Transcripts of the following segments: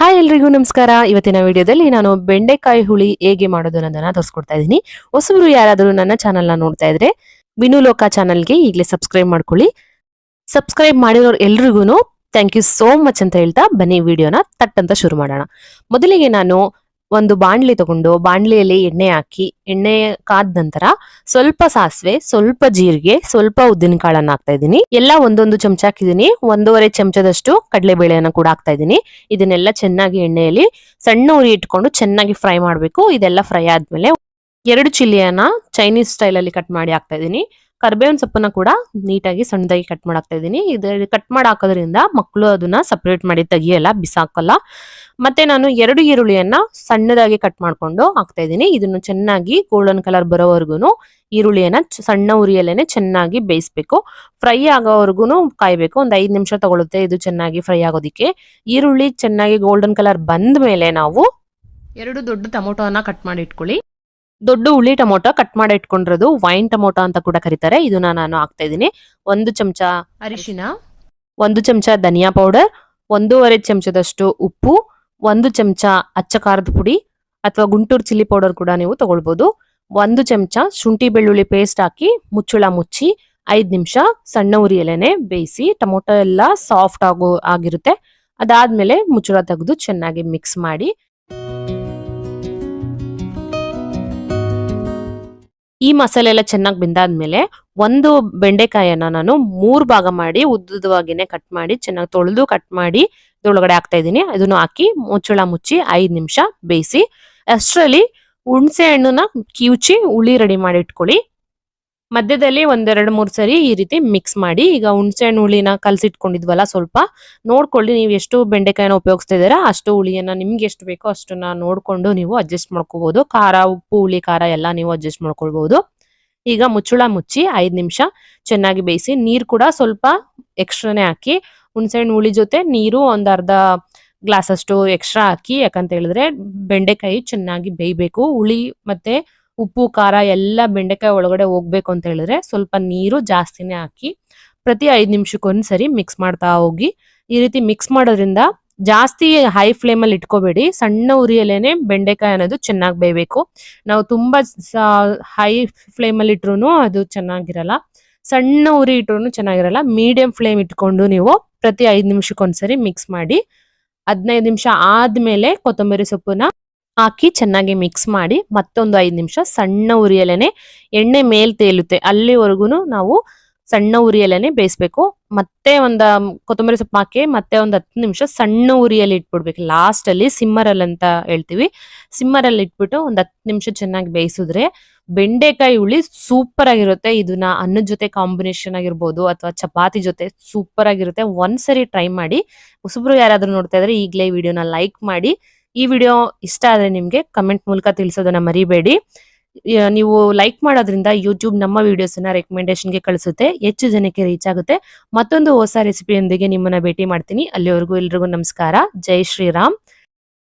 Hi ಎಲ್ರಿಗೂ ನಮಸ್ಕಾರ. ಇವತ್ತಿನ ವಿಡಿಯೋದಲ್ಲಿ ನಾನು ಬೆಂಡೆಕಾಯಿ ಹುಳಿ ಹೇಗೆ ಮಾಡೋದು ಅನ್ನೋದನ್ನ ತೋರಿಸ್ಕೊಡ್ತಾ ಇದ್ದೀನಿ ಹೊಸಬರು ಯಾರಾದರೂ ನನ್ನ ಚಾನಲ್ನ ನೋಡ್ತಾ ಇದ್ರೆ ವಿನುಲೋಕ ಚಾನಲ್ಗೆ ಈಗಲೇ ಸಬ್ಸ್ಕ್ರೈಬ್ ಮಾಡ್ಕೊಳ್ಳಿ. ಸಬ್ಸ್ಕ್ರೈಬ್ ಮಾಡಿರೋರು ಎಲ್ರಿಗೂ ಥ್ಯಾಂಕ್ ಯು ಸೋ ಮಚ್ ಅಂತ ಹೇಳ್ತಾ ಬನ್ನಿ ವಿಡಿಯೋನ ತಟ್ ಅಂತ ಶುರು ಮಾಡೋಣ. ಮೊದಲಿಗೆ ನಾನು ಒಂದು ಬಾಣ್ಲಿ ತಗೊಂಡು ಬಾಣ್ಲಿಯಲ್ಲಿ ಎಣ್ಣೆ ಹಾಕಿ, ಎಣ್ಣೆ ಕಾದ ನಂತರ ಸ್ವಲ್ಪ ಸಾಸಿವೆ, ಸ್ವಲ್ಪ ಜೀರಿಗೆ, ಸ್ವಲ್ಪ ಉದ್ದಿನ ಕಾಳನ್ನ ಹಾಕ್ತಾ ಇದ್ದೀನಿ. ಎಲ್ಲ ಒಂದೊಂದು ಚಮಚ ಹಾಕಿದ್ದೀನಿ. ಒಂದೂವರೆ ಚಮಚದಷ್ಟು ಕಡಲೆಬೇಳೆಯನ್ನ ಕೂಡ ಹಾಕ್ತಾ ಇದ್ದೀನಿ. ಇದನ್ನೆಲ್ಲ ಚೆನ್ನಾಗಿ ಎಣ್ಣೆಯಲ್ಲಿ ಸಣ್ಣ ಉರಿ ಇಟ್ಕೊಂಡು ಚೆನ್ನಾಗಿ ಫ್ರೈ ಮಾಡಬೇಕು. ಇದೆಲ್ಲ ಫ್ರೈ ಆದ್ಮೇಲೆ ಎರಡು ಚಿಲ್ಲಿಯನ್ನ ಚೈನೀಸ್ ಸ್ಟೈಲ್ ಅಲ್ಲಿ ಕಟ್ ಮಾಡಿ ಹಾಕ್ತಾ ಇದ್ದೀನಿ. ಕರ್ಬೇವಿನ ಸೊಪ್ಪನ್ನ ಕೂಡ ನೀಟಾಗಿ ಸಣ್ಣದಾಗಿ ಕಟ್ ಮಾಡಾಕ್ತಾ ಇದ್ದೀನಿ. ಇದರಲ್ಲಿ ಕಟ್ ಮಾಡಿ ಹಾಕೋದ್ರಿಂದ ಮಕ್ಕಳು ಅದನ್ನ ಸಪ್ರೇಟ್ ಮಾಡಿ ತೆಗಿಯಲ್ಲ, ಬಿಸಾಕಲ್ಲ. ಮತ್ತೆ ನಾನು ಎರಡು ಈರುಳ್ಳಿಯನ್ನ ಸಣ್ಣದಾಗಿ ಕಟ್ ಮಾಡ್ಕೊಂಡು ಹಾಕ್ತಾ ಇದ್ದೀನಿ. ಇದನ್ನು ಚೆನ್ನಾಗಿ ಗೋಲ್ಡನ್ ಕಲರ್ ಬರೋವರೆಗೂ ಈರುಳ್ಳಿಯನ್ನ ಸಣ್ಣ ಉರಿಯಲ್ಲೇನೆ ಚೆನ್ನಾಗಿ ಬೇಯಿಸ್ಬೇಕು. ಫ್ರೈ ಆಗೋವರೆಗೂ ಕಾಯ್ಬೇಕು. ಒಂದು ಐದು ನಿಮಿಷ ತಗೊಳುತ್ತೆ ಇದು ಚೆನ್ನಾಗಿ ಫ್ರೈ ಆಗೋದಿಕ್ಕೆ. ಈರುಳ್ಳಿ ಚೆನ್ನಾಗಿ ಗೋಲ್ಡನ್ ಕಲರ್ ಬಂದ ಮೇಲೆ ನಾವು ಎರಡು ದೊಡ್ಡ ಟೊಮೊಟೊನ ಕಟ್ ಮಾಡಿ ಇಟ್ಕೊಳ್ಳಿ. ದೊಡ್ಡ ಹುಳಿ ಟೊಮೊಟೊ ಕಟ್ ಮಾಡಿ ಇಟ್ಕೊಂಡಿರೋದು ವೈನ್ ಟೊಮೊಟೊ ಅಂತ ಕೂಡ ಕರೀತಾರೆ. ಇದನ್ನ ನಾನು ಹಾಕ್ತಾ ಇದ್ದೀನಿ. ಒಂದು ಚಮಚ ಅರಿಶಿನ. ಒಂದು ಚಮಚ ಧನಿಯಾ ಪೌಡರ್ ಒಂದೂವರೆ ಚಮಚದಷ್ಟು ಉಪ್ಪು ಒಂದು ಚಮಚ ಅಚ್ಚ ಖಾರದ ಪುಡಿ ಅಥವಾ ಗುಂಟೂರು ಚಿಲ್ಲಿ ಪೌಡರ್ ಕೂಡ ನೀವು ತಗೊಳ್ಬಹುದು ಒಂದು ಚಮಚ ಶುಂಠಿ ಬೆಳ್ಳುಳ್ಳಿ ಪೇಸ್ಟ್ ಹಾಕಿ ಮುಚ್ಚಳ ಮುಚ್ಚಿ ಐದು ನಿಮಿಷ ಸಣ್ಣ ಉರಿಯಲ್ಲೇನೆ ಬೇಯಿಸಿ ಟೊಮೊಟೊ ಎಲ್ಲ ಸಾಫ್ಟ್ ಆಗೋ, ಆಗಿರುತ್ತೆ. ಅದಾದ್ಮೇಲೆ ಮುಚ್ಚಳ ತೆಗೆದು ಚೆನ್ನಾಗಿ ಮಿಕ್ಸ್ ಮಾಡಿ ಈ ಮಸಾಲೆ ಎಲ್ಲ ಚೆನ್ನಾಗಿ ಬೆಂದಾದ್ಮೇಲೆ ಒಂದು ಬೆಂಡೆಕಾಯನ್ನ ನಾನು ಮೂರ್ ಭಾಗ ಮಾಡಿ ಉದ್ದುದವಾಗಿನೇ ಕಟ್ ಮಾಡಿ, ಚೆನ್ನಾಗಿ ತೊಳೆದು ಕಟ್ ಮಾಡಿ ಇದೊಳಗಡೆ ಹಾಕ್ತಾ ಇದ್ದೀನಿ. ಅದನ್ನು ಹಾಕಿ ಮುಚ್ಚಳ ಮುಚ್ಚಿ ಐದು ನಿಮಿಷ ಬೇಯಿಸಿ, ಅಷ್ಟರಲ್ಲಿ ಹುಣಸೆ ಹಣ್ಣನ್ನ ಕಿವುಚಿ ಹುಳಿ ರೆಡಿ ಮಾಡಿ ಇಟ್ಕೊಳ್ಳಿ. ಮಧ್ಯದಲ್ಲಿ ಒಂದೆರಡು ಮೂರು ಸರಿ ಈ ರೀತಿ ಮಿಕ್ಸ್ ಮಾಡಿ, ಈಗ ಹುಣಸೆ ಹಣ್ಣು ಹುಳಿನ ಕಲಸಿಟ್ಕೊಂಡಿದ್ವಲ್ಲ ಸ್ವಲ್ಪ, ನೋಡ್ಕೊಳ್ಳಿ ನೀವು ಎಷ್ಟು ಬೆಂಡೆಕಾಯಿನ ಉಪಯೋಗಿಸ್ತಾ ಇದ್ದೀರಾ, ಅಷ್ಟು ಹುಳಿಯನ್ನ ನಿಮ್ಗೆ ಎಷ್ಟು ಬೇಕೋ ಅಷ್ಟನ್ನ ನೋಡ್ಕೊಂಡು ನೀವು ಅಡ್ಜಸ್ಟ್ ಮಾಡ್ಕೋಬಹುದು ಖಾರ, ಉಪ್ಪು, ಹುಳಿ, ಖಾರ ಎಲ್ಲ ನೀವು ಅಡ್ಜಸ್ಟ್ ಮಾಡ್ಕೊಳ್ಬಹುದು ಈಗ ಮುಚ್ಚುಳ ಮುಚ್ಚಿ ಐದು ನಿಮಿಷ ಚೆನ್ನಾಗಿ ಬೇಯಿಸಿ, ನೀರು ಕೂಡ ಸ್ವಲ್ಪ ಎಕ್ಸ್ಟ್ರಾನೇ ಹಾಕಿ, ಹುಣಸೆಹಣ್ಣು ಹುಳಿ ಜೊತೆ ನೀರು ಒಂದ್ ಅರ್ಧ ಗ್ಲಾಸ್ ಅಷ್ಟು ಎಕ್ಸ್ಟ್ರಾ ಹಾಕಿ, ಯಾಕಂತ ಹೇಳಿದ್ರೆ ಬೆಂಡೆಕಾಯಿ ಚೆನ್ನಾಗಿ ಬೇಯಬೇಕು. ಹುಳಿ ಮತ್ತೆ ಉಪ್ಪು, ಖಾರ ಎಲ್ಲ ಬೆಂಡೆಕಾಯಿ ಒಳಗಡೆ ಹೋಗ್ಬೇಕು ಅಂತ ಹೇಳಿದ್ರೆ ಸ್ವಲ್ಪ ನೀರು ಜಾಸ್ತಿನೇ ಹಾಕಿ ಪ್ರತಿ ಐದು ನಿಮಿಷಕ್ಕೊಂದ್ಸರಿ ಮಿಕ್ಸ್ ಮಾಡ್ತಾ ಹೋಗಿ ಈ ರೀತಿ ಮಿಕ್ಸ್ ಮಾಡೋದ್ರಿಂದ ಜಾಸ್ತಿ ಹೈ ಫ್ಲೇಮ್ ಅಲ್ಲಿ ಇಟ್ಕೋಬೇಡಿ. ಸಣ್ಣ ಉರಿಯಲ್ಲೇನೆ ಬೆಂಡೆಕಾಯಿ ಅನ್ನೋದು ಚೆನ್ನಾಗಿ ಬೇಯಬೇಕು. ನಾವು ತುಂಬಾ ಹೈ ಫ್ಲೇಮ್ ಅಲ್ಲಿ ಇಟ್ರು ಅದು ಚೆನ್ನಾಗಿರಲ್ಲ. ಸಣ್ಣ ಉರಿ ಇಟ್ರು ಚೆನ್ನಾಗಿರಲ್ಲ. ಮೀಡಿಯಂ ಫ್ಲೇಮ್ ಇಟ್ಕೊಂಡು ನೀವು ಪ್ರತಿ ಐದು ನಿಮಿಷಕ್ಕೊಂದ್ಸರಿ ಮಿಕ್ಸ್ ಮಾಡಿ ಹದಿನೈದು ನಿಮಿಷ ಆದ್ಮೇಲೆ ಕೊತ್ತಂಬರಿ ಸೊಪ್ಪನ್ನ ಹಾಕಿ ಚೆನ್ನಾಗಿ ಮಿಕ್ಸ್ ಮಾಡಿ ಮತ್ತೊಂದು ಐದು ನಿಮಿಷ ಸಣ್ಣ ಉರಿಯಲ್ಲೇನೆ ಎಣ್ಣೆ ಮೇಲ್ ತೇಲುತ್ತೆ. ಅಲ್ಲಿವರೆಗೂ ನಾವು ಸಣ್ಣ ಉರಿಯಲ್ಲೇನೆ ಬೇಯಿಸ್ಬೇಕು. ಮತ್ತೆ ಒಂದು ಕೊತ್ತಂಬರಿ ಸೊಪ್ಪು ಹಾಕಿ ಮತ್ತೆ ಒಂದು ಹತ್ತು ನಿಮಿಷ ಸಣ್ಣ ಉರಿಯಲ್ಲಿ ಇಟ್ಬಿಡ್ಬೇಕು. ಲಾಸ್ಟಲ್ಲಿ ಅಲ್ಲಿ ಸಿಮ್ಮರ್ ಅಂತ ಹೇಳ್ತೀವಿ. ಸಿಮ್ಮರಲ್ಲಿ ಇಟ್ಬಿಟ್ಟು ಒಂದು ಹತ್ತು ನಿಮಿಷ ಚೆನ್ನಾಗಿ ಬೇಯಿಸಿದ್ರೆ ಬೆಂಡೆಕಾಯಿ ಹುಳಿ ಸೂಪರ್ ಆಗಿರುತ್ತೆ. ಇದನ್ನ ಅನ್ನದ ಜೊತೆ ಕಾಂಬಿನೇಷನ್ ಆಗಿರ್ಬೋದು ಅಥವಾ ಚಪಾತಿ ಜೊತೆ ಸೂಪರ್ ಆಗಿರುತ್ತೆ. ಒಂದ್ಸರಿ ಟ್ರೈ ಮಾಡಿ. ಹೊಸಬ್ರು ಯಾರಾದ್ರೂ ನೋಡ್ತಾ ಇದ್ರೆ ಈಗಲೇ ವಿಡಿಯೋನ ಲೈಕ್ ಮಾಡಿ. ಈ ವಿಡಿಯೋ ಇಷ್ಟ ಆದರೆ ನಿಮಗೆ ಕಮೆಂಟ್ ಮೂಲಕ ತಿಳಿಸೋದನ್ನ ಮರಿಬೇಡಿ. ನೀವು ಲೈಕ್ ಮಾಡೋದ್ರಿಂದ ಯೂಟ್ಯೂಬ್ ನಮ್ಮ ವಿಡಿಯೋಸ್ ರೆಕಮೆಂಡೇಶನ್ಗೆ ಕಳಿಸುತ್ತೆ, ಹೆಚ್ಚು ಜನಕ್ಕೆ ರೀಚ್ ಆಗುತ್ತೆ. ಮತ್ತೊಂದು ಹೊಸ ರೆಸಿಪಿಯೊಂದಿಗೆ ನಿಮ್ಮನ್ನ ಭೇಟಿ ಮಾಡ್ತೀನಿ. ಅಲ್ಲಿವರೆಗೂ ಎಲ್ರಿಗೂ ನಮಸ್ಕಾರ. ಜೈ ಶ್ರೀರಾಮ್.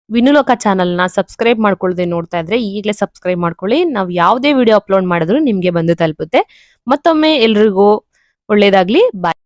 ವಿನುಲೋಕ ಚಾನಲ್ನ ಸಬ್ಸ್ಕ್ರೈಬ್ ಮಾಡ್ಕೊಳ್ಳದೆ ನೋಡ್ತಾ ಇದ್ರೆ ಈಗಲೇ ಸಬ್ಸ್ಕ್ರೈಬ್ ಮಾಡ್ಕೊಳ್ಳಿ. ನಾವು ಯಾವುದೇ ವಿಡಿಯೋ ಅಪ್ಲೋಡ್ ಮಾಡಿದ್ರು ನಿಮಗೆ ಬಂದು ತಲುಪುತ್ತೆ. ಮತ್ತೊಮ್ಮೆ ಎಲ್ರಿಗೂ ಒಳ್ಳೇದಾಗ್ಲಿ. ಬಾಯ್